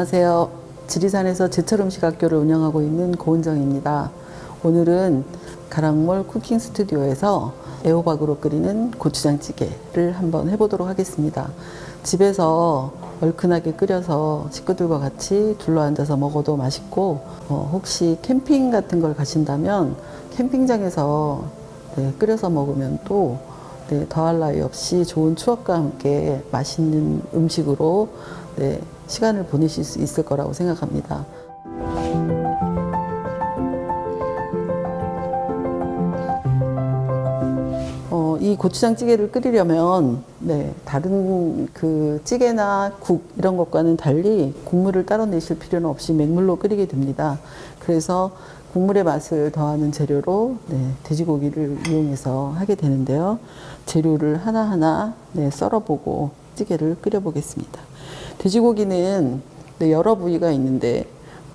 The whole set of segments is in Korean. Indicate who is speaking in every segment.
Speaker 1: 안녕하세요. 지리산에서 제철 음식 학교를 운영하고 있는 고은정입니다. 오늘은 가랑몰 쿠킹 스튜디오에서 애호박으로 끓이는 고추장찌개를 한번 해보도록 하겠습니다. 집에서 얼큰하게 끓여서 식구들과 같이 둘러앉아서 먹어도 맛있고 어, 혹시 캠핑 같은 걸 가신다면 캠핑장에서 네, 끓여서 먹으면 또 네, 더할 나위 없이 좋은 추억과 함께 맛있는 음식으로 네, 시간을 보내실 수 있을 거라고 생각합니다. 어, 이 고추장 찌개를 끓이려면 네, 다른 그 찌개나 국 이런 것과는 달리 국물을 따로 내실 필요는 없이 맹물로 끓이게 됩니다. 그래서 국물의 맛을 더하는 재료로 네, 돼지고기를 이용해서 하게 되는데요. 재료를 하나하나 네, 썰어보고 찌개를 끓여보겠습니다. 돼지고기는 네, 여러 부위가 있는데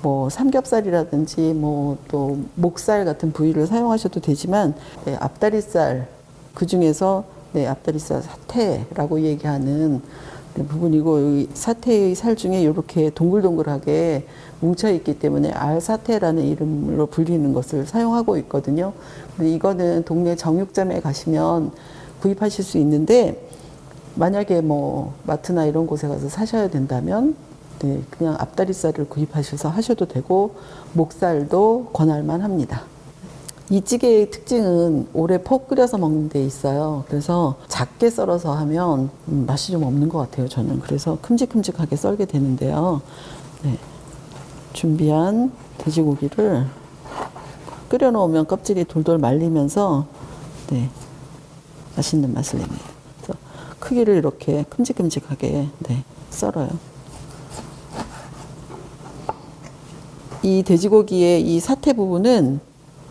Speaker 1: 뭐 삼겹살이라든지 뭐 또 목살 같은 부위를 사용하셔도 되지만 네, 앞다리살 그 중에서 네, 앞다리살 사태라고 얘기하는 네, 부분이고 이 사태의 살 중에 이렇게 동글동글하게 뭉쳐 있기 때문에 알사태라는 이름으로 불리는 것을 사용하고 있거든요. 이거는 동네 정육점에 가시면 구입하실 수 있는데 만약에 뭐 마트나 이런 곳에 가서 사셔야 된다면 네, 그냥 앞다리살을 구입하셔서 하셔도 되고 목살도 권할만 합니다. 이 찌개의 특징은 오래 폭 끓여서 먹는 데 있어요. 그래서 작게 썰어서 하면 음, 맛이 좀 없는 것 같아요. 저는 그래서 큼직큼직하게 썰게 되는데요. 네, 준비한 돼지고기를 끓여 놓으면 껍질이 돌돌 말리면서 네, 맛있는 맛을 냅니다. 크기를 이렇게 큼직큼직하게 네, 썰어요. 이 돼지고기의 이 사태 부분은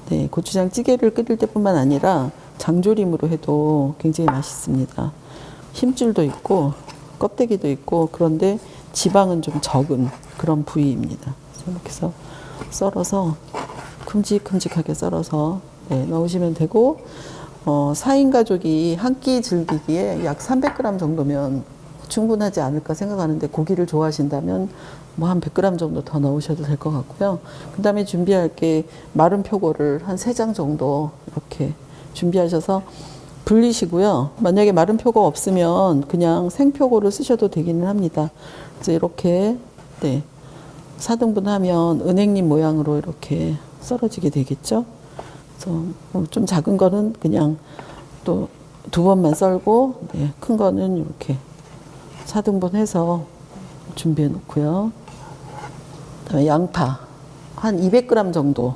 Speaker 1: 네, 고추장 찌개를 끓일 때뿐만 아니라 장조림으로 해도 굉장히 맛있습니다. 힘줄도 있고 껍데기도 있고 그런데 지방은 좀 적은 그런 부위입니다. 이렇게 해서 썰어서 큼직큼직하게 썰어서 네, 넣으시면 되고 어, 4인 가족이 한 끼 즐기기에 약 300g 정도면 충분하지 않을까 생각하는데 고기를 좋아하신다면 뭐 한 100g 정도 더 넣으셔도 될 것 같고요. 그 다음에 준비할 게 마른 표고를 한 3장 정도 이렇게 준비하셔서 불리시고요. 만약에 마른 표고 없으면 그냥 생표고를 쓰셔도 되기는 합니다. 그래서 이렇게 네, 4등분 하면 은행잎 모양으로 이렇게 썰어지게 되겠죠. 그래서 뭐좀 작은 거는 그냥 또 두 번만 썰고 네, 큰 거는 이렇게 4등분 해서 준비해 놓고요. 그다음에 양파 한 200g 정도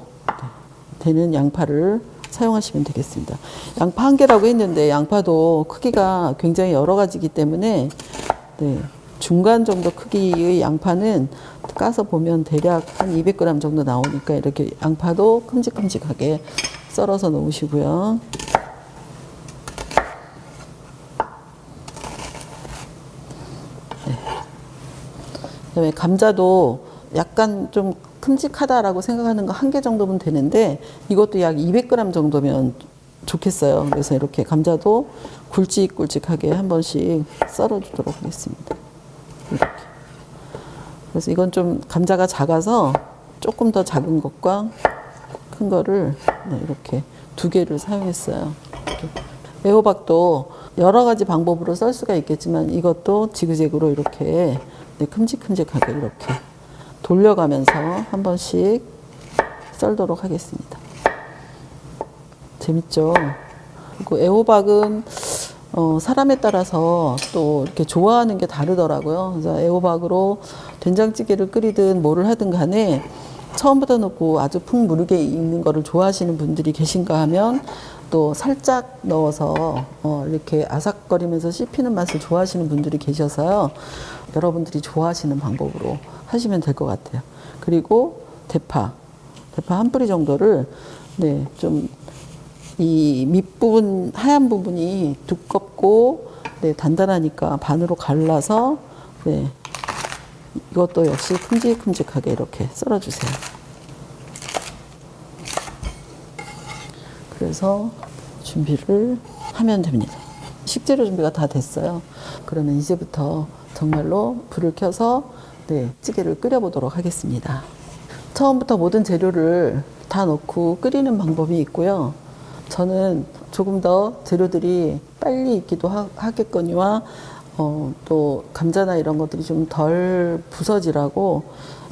Speaker 1: 되는 양파를 사용하시면 되겠습니다. 양파 한 개라고 했는데 양파도 크기가 굉장히 여러 가지이기 때문에 네, 중간 정도 크기의 양파는 까서 보면 대략 한 200g 정도 나오니까 이렇게 양파도 큼직큼직하게 썰어서 놓으시고요. 그다음에 감자도 약간 좀 큼직하다라고 생각하는 거 한 개 정도면 되는데 이것도 약 200g 정도면 좋겠어요. 그래서 이렇게 감자도 굵직굵직하게 한 번씩 썰어주도록 하겠습니다. 이렇게. 그래서 이건 좀 감자가 작아서 조금 더 작은 것과 큰 거를 네, 이렇게 두 개를 사용했어요. 애호박도 여러 가지 방법으로 썰 수가 있겠지만 이것도 지그재그로 이렇게 네, 큼직큼직하게 이렇게 돌려가면서 한 번씩 썰도록 하겠습니다. 재밌죠? 그리고 애호박은 어, 사람에 따라서 또 이렇게 좋아하는 게 다르더라고요. 그래서 애호박으로 된장찌개를 끓이든 뭐를 하든 간에 처음부터 넣고 아주 푹 무르게 익는 거를 좋아하시는 분들이 계신가 하면 또 살짝 넣어서 어, 이렇게 아삭거리면서 씹히는 맛을 좋아하시는 분들이 계셔서요. 여러분들이 좋아하시는 방법으로 하시면 될 것 같아요. 그리고 대파, 대파 한 뿌리 정도를 네, 좀 이 밑부분 하얀 부분이 두껍고 네, 단단하니까 반으로 갈라서 네, 이것도 역시 큼직큼직하게 이렇게 썰어주세요. 그래서 준비를 하면 됩니다. 식재료 준비가 다 됐어요. 그러면 이제부터 정말로 불을 켜서 네, 찌개를 끓여보도록 하겠습니다. 처음부터 모든 재료를 다 넣고 끓이는 방법이 있고요. 저는 조금 더 재료들이 빨리 익기도 하, 하겠거니와 어, 또 감자나 이런 것들이 좀 덜 부서지라고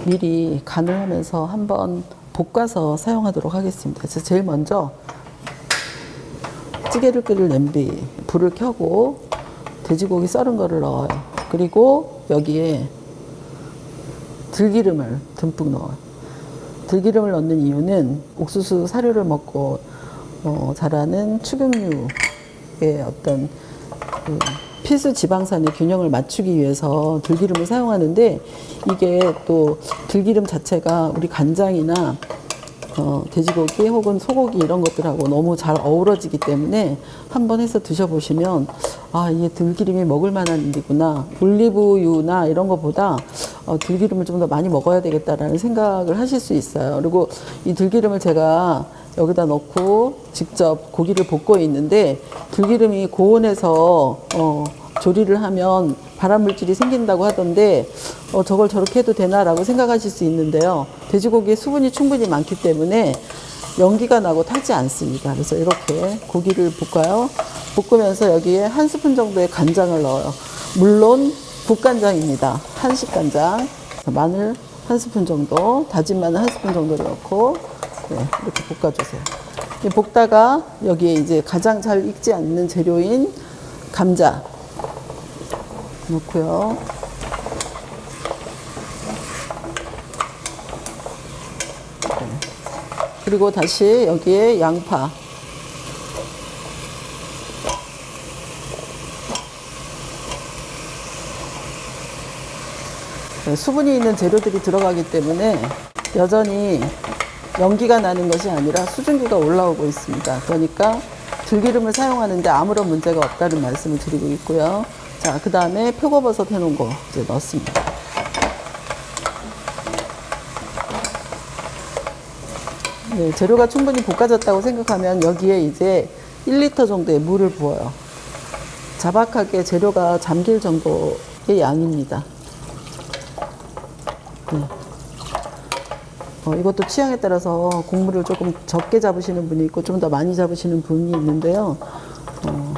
Speaker 1: 미리 간을 하면서 한번 볶아서 사용하도록 하겠습니다. 그래서 제일 먼저 찌개를 끓일 냄비 불을 켜고 돼지고기 썰은 거를 넣어요. 그리고 여기에 들기름을 듬뿍 넣어요. 들기름을 넣는 이유는 옥수수 사료를 먹고 어, 자라는 축용유의 어떤 그 필수 지방산의 균형을 맞추기 위해서 들기름을 사용하는데 이게 또 들기름 자체가 우리 간장이나 어, 돼지고기 혹은 소고기 이런 것들하고 너무 잘 어우러지기 때문에 한번 해서 드셔보시면 아 이게 들기름이 먹을 만한 일이구나. 올리브유나 이런 것보다 어, 들기름을 좀 더 많이 먹어야 되겠다라는 생각을 하실 수 있어요. 그리고 이 들기름을 제가 여기다 넣고 직접 고기를 볶고 있는데 들기름이 고온에서 어, 조리를 하면 발암 물질이 생긴다고 하던데 어, 저걸 저렇게 해도 되나라고 생각하실 수 있는데요. 돼지고기에 수분이 충분히 많기 때문에 연기가 나고 타지 않습니다. 그래서 이렇게 고기를 볶아요. 볶으면서 여기에 한 스푼 정도의 간장을 넣어요. 물론 국간장입니다. 한식 간장. 마늘 한 스푼 정도, 다진 마늘 한 스푼 정도 넣고 네, 이렇게 볶아주세요. 이 볶다가 여기에 이제 가장 잘 익지 않는 재료인 감자 넣고요. 네. 그리고 다시 여기에 양파. 네, 수분이 있는 재료들이 들어가기 때문에 여전히 연기가 나는 것이 아니라 수증기가 올라오고 있습니다. 그러니까 들기름을 사용하는데 아무런 문제가 없다는 말씀을 드리고 있고요. 자, 그 다음에 표고버섯 해놓은 거 이제 넣습니다. 네, 재료가 충분히 볶아졌다고 생각하면 여기에 이제 1리터 정도의 물을 부어요. 자박하게 재료가 잠길 정도의 양입니다. 네. 어, 이것도 취향에 따라서 곡물을 조금 적게 잡으시는 분이 있고 좀 더 많이 잡으시는 분이 있는데요. 어,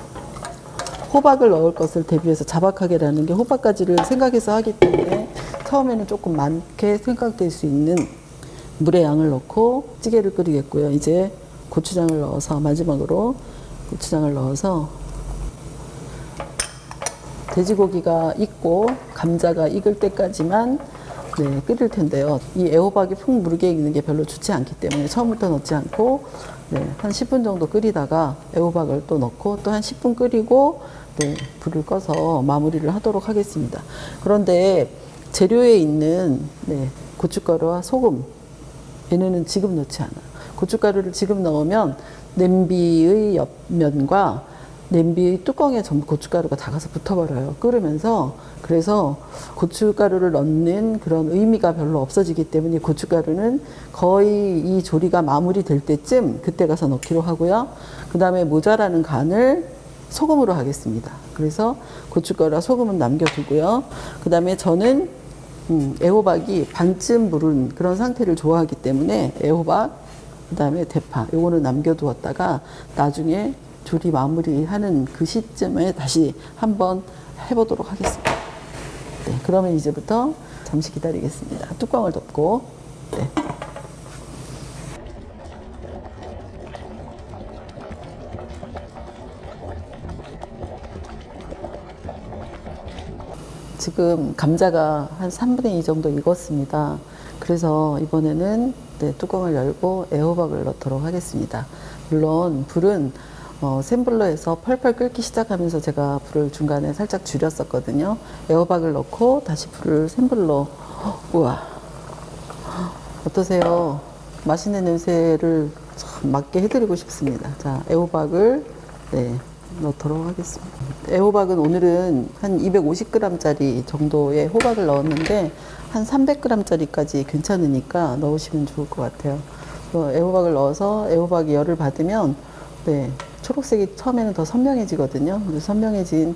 Speaker 1: 호박을 넣을 것을 대비해서 자박하게라는 게 호박가지를 생각해서 하기 때문에 처음에는 조금 많게 생각될 수 있는 물의 양을 넣고 찌개를 끓이겠고요. 이제 고추장을 넣어서 마지막으로 고추장을 넣어서 돼지고기가 익고 감자가 익을 때까지만 네, 끓일 텐데요. 이 애호박이 푹 무르게 익는 게 별로 좋지 않기 때문에 처음부터 넣지 않고 네, 한 10분 정도 끓이다가 애호박을 또 넣고 또 한 10분 끓이고 네, 불을 꺼서 마무리를 하도록 하겠습니다. 그런데 재료에 있는 네, 고춧가루와 소금 얘네는 지금 넣지 않아요. 고춧가루를 지금 넣으면 냄비의 옆면과 냄비 뚜껑에 전부 고춧가루가 다 가서 붙어버려요. 끓으면서. 그래서 고춧가루를 넣는 그런 의미가 별로 없어지기 때문에 고춧가루는 거의 이 조리가 마무리될 때쯤 그때 가서 넣기로 하고요. 그 다음에 모자라는 간을 소금으로 하겠습니다. 그래서 고춧가루와 소금은 남겨두고요. 그 다음에 저는 음, 애호박이 반쯤 무른 그런 상태를 좋아하기 때문에 애호박, 그 다음에 대파, 요거는 남겨두었다가 나중에 조리 마무리하는 그 시점에 다시 한번 해보도록 하겠습니다. 네, 그러면 이제부터 잠시 기다리겠습니다. 뚜껑을 덮고, 네. 지금 감자가 한 3분의 2 정도 익었습니다. 그래서 이번에는 네, 뚜껑을 열고 애호박을 넣도록 하겠습니다. 물론 불은 어, 센 불로 해서 펄펄 끓기 시작하면서 제가 불을 중간에 살짝 줄였었거든요. 애호박을 넣고 다시 불을 센 불로 우와 어떠세요? 맛있는 냄새를 참 맡게 해드리고 싶습니다. 자, 애호박을 네, 넣도록 하겠습니다. 애호박은 오늘은 한 250g짜리 정도의 호박을 넣었는데 한 300g짜리까지 괜찮으니까 넣으시면 좋을 것 같아요. 그 애호박을 넣어서 애호박이 열을 받으면 네, 초록색이 처음에는 더 선명해지거든요. 선명해진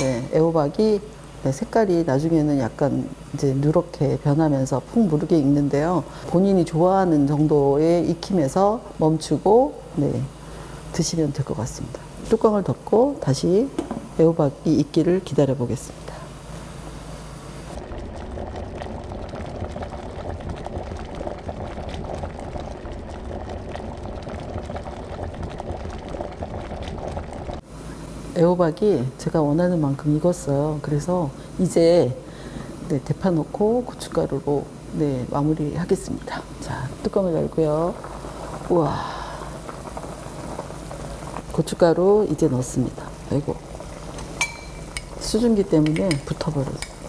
Speaker 1: 네, 애호박이 네, 색깔이 나중에는 약간 이제 누렇게 변하면서 푹 무르게 익는데요. 본인이 좋아하는 정도의 익힘에서 멈추고 네, 드시면 될 것 같습니다. 뚜껑을 덮고 다시 애호박이 익기를 기다려 보겠습니다. 애호박이 제가 원하는 만큼 익었어요. 그래서 이제 네, 대파 넣고 고춧가루로 네, 마무리하겠습니다. 자, 뚜껑을 열고요. 우와. 고춧가루 이제 넣습니다. 아이고. 수증기 때문에 붙어버렸어요.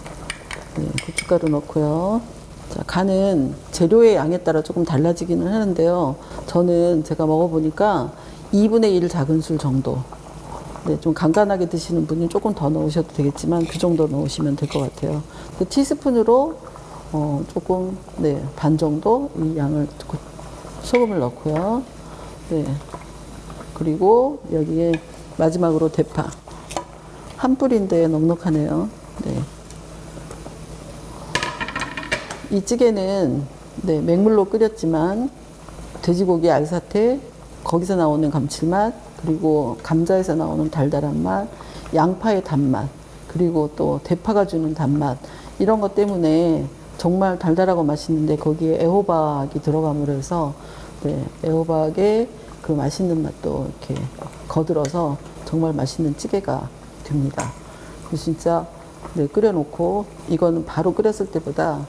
Speaker 1: 네, 고춧가루 넣고요. 자, 간은 재료의 양에 따라 조금 달라지기는 하는데요. 저는 제가 먹어보니까 2분의 1 작은 술 정도. 네, 좀 간간하게 드시는 분은 조금 더 넣으셔도 되겠지만 그 정도 넣으시면 될 것 같아요. 그 티스푼으로 어, 조금 네, 반 정도 이 양을 고- 소금을 넣고요. 네. 그리고 여기에 마지막으로 대파 한 뿌리인데 넉넉하네요. 네. 이 찌개는 네, 맹물로 끓였지만 돼지고기 알사태 거기서 나오는 감칠맛 그리고 감자에서 나오는 달달한 맛 양파의 단맛 그리고 또 대파가 주는 단맛 이런 것 때문에 정말 달달하고 맛있는데 거기에 애호박이 들어감으로 해서 네, 애호박의 그 맛있는 맛도 이렇게 거들어서 정말 맛있는 찌개가 됩니다. 진짜 네, 끓여놓고 이거는 바로 끓였을 때보다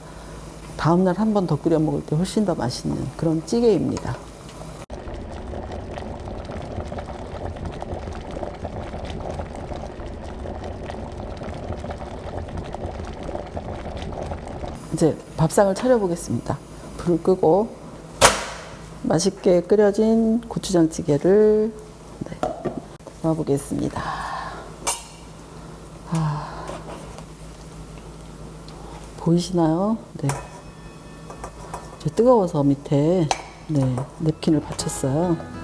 Speaker 1: 다음날 한 번 더 끓여 먹을 때 훨씬 더 맛있는 그런 찌개입니다. 이제 밥상을 차려보겠습니다. 불을 끄고 맛있게 끓여진 고추장찌개를 네, 넣어보겠습니다. 아, 보이시나요? 네. 뜨거워서 밑에 네, 냅킨을 받쳤어요.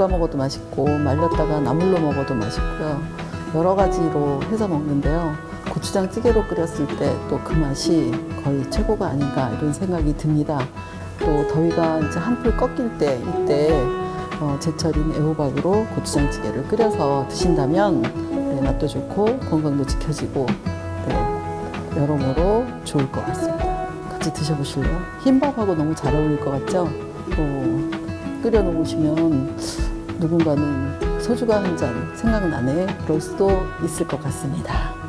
Speaker 1: 볶아 먹어도 맛있고 말렸다가 나물로 먹어도 맛있고요. 여러 가지로 해서 먹는데요. 고추장 찌개로 끓였을 때 또 그 맛이 거의 최고가 아닌가 이런 생각이 듭니다. 또 더위가 이제 한풀 꺾일 때 이때 어, 제철인 애호박으로 고추장 찌개를 끓여서 드신다면 네, 맛도 좋고 건강도 지켜지고 네, 여러모로 좋을 것 같습니다. 같이 드셔보실래요? 흰밥하고 너무 잘 어울릴 것 같죠? 또 끓여 놓으시면 누군가는 소주가 한 잔 생각나네 그럴 수도 있을 것 같습니다.